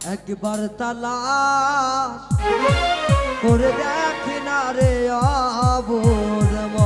একবার তালাশ করে দেখ না রে অবরম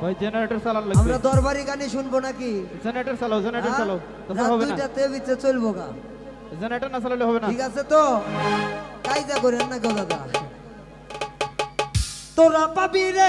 ভাই জেনারেটর চালান লাগবে। আমরা দরবারি গানে শুনব নাকি? জেনারেটর চালাও জেনারেটর হ্যাঁ? চালাও। তাহলে হবে না। দুইটাতে বিচে চলবো গা। জেনারেটর না চালালে হবে না। ঠিক আছে তো? কাইজা করেন না গো দাদা। তোরা পাবি রে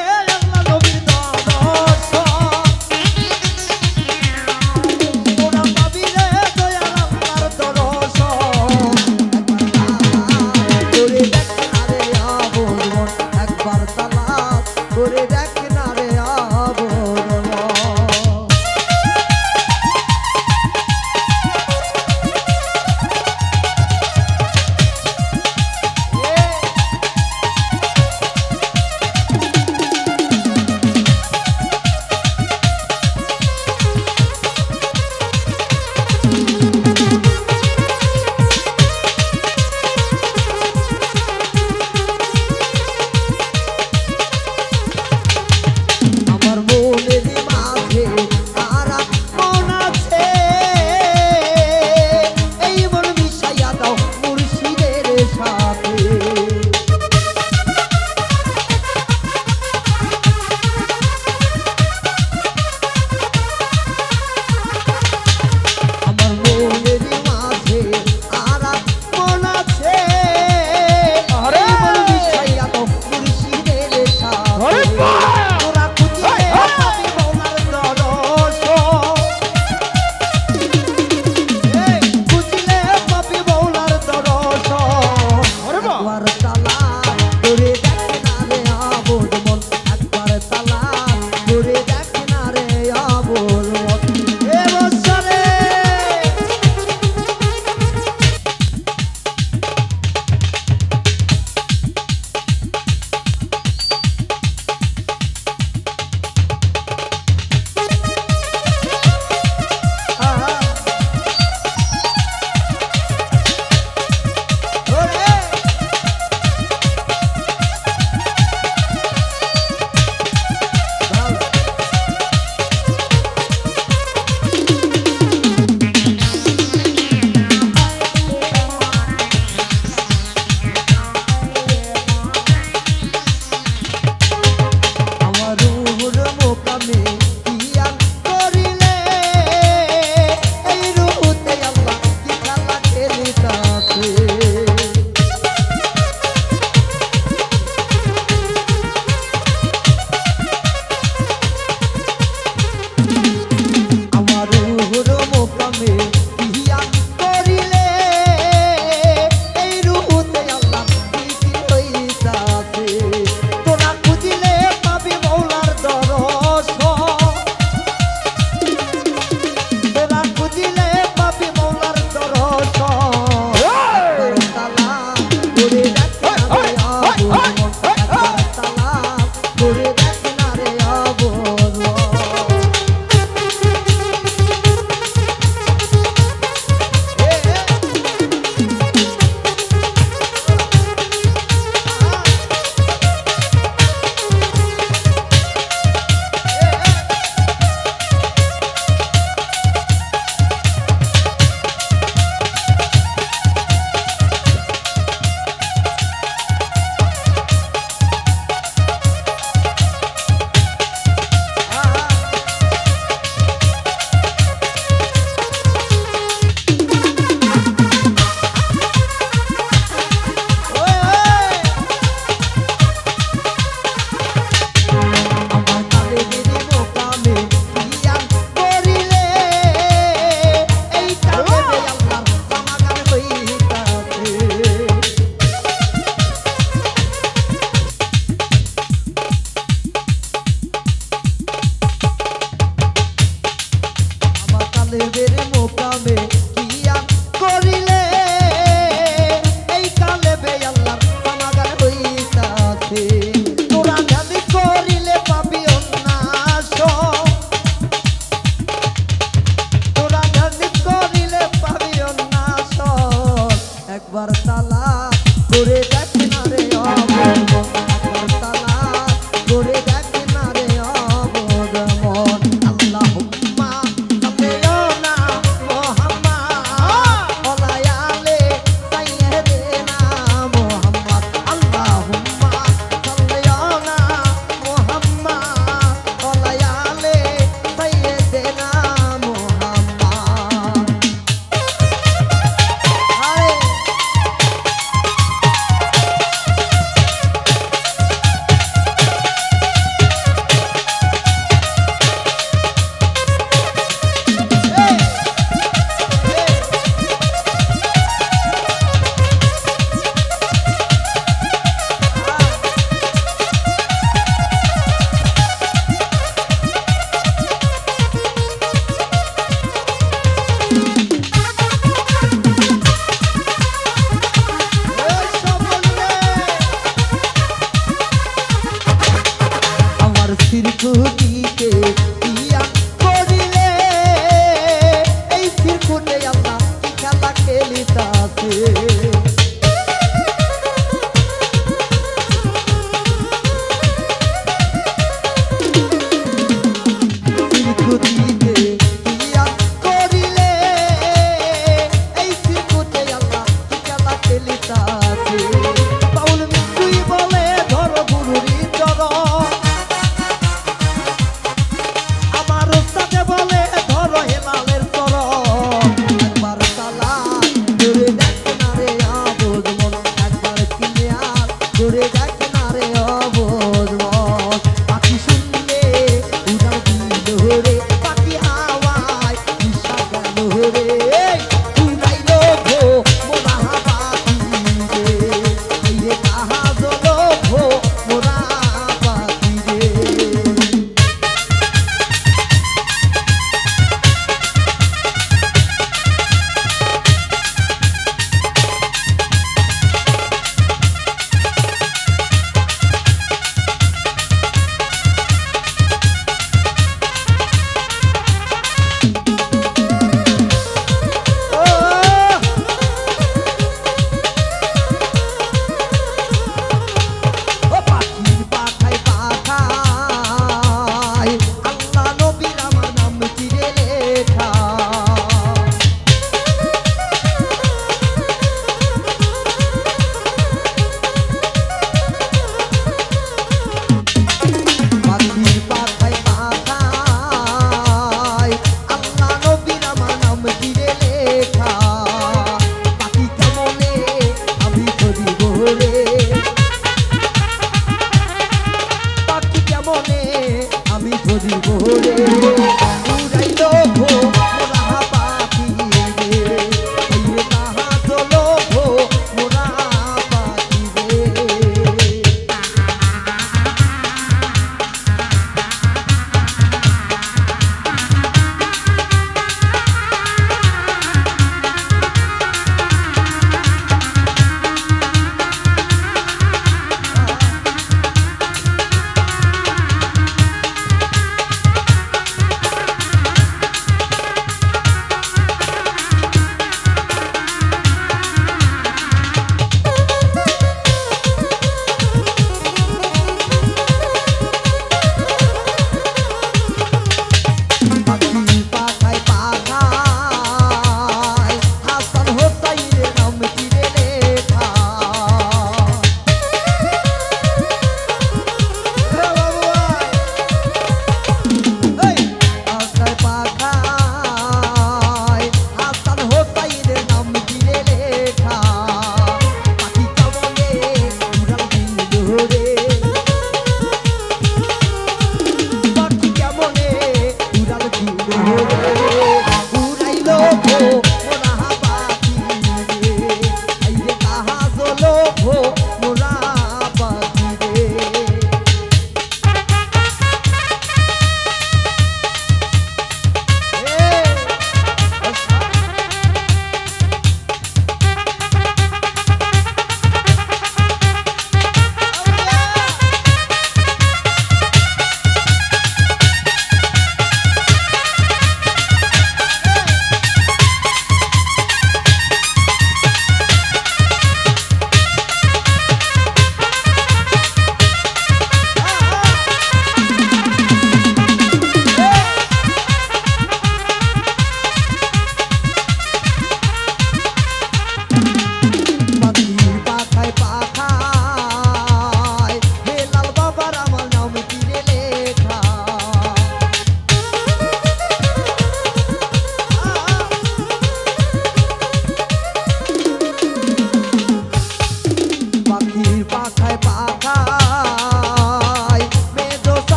রে আল্লাহ খেলা খেলিতাছে। লেখা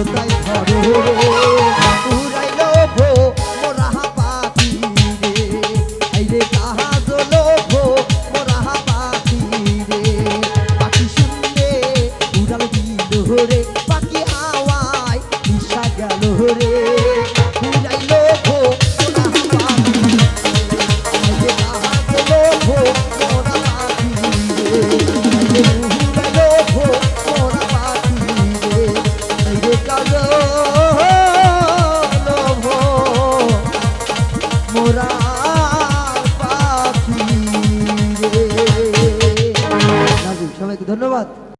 জোতাই ধরো।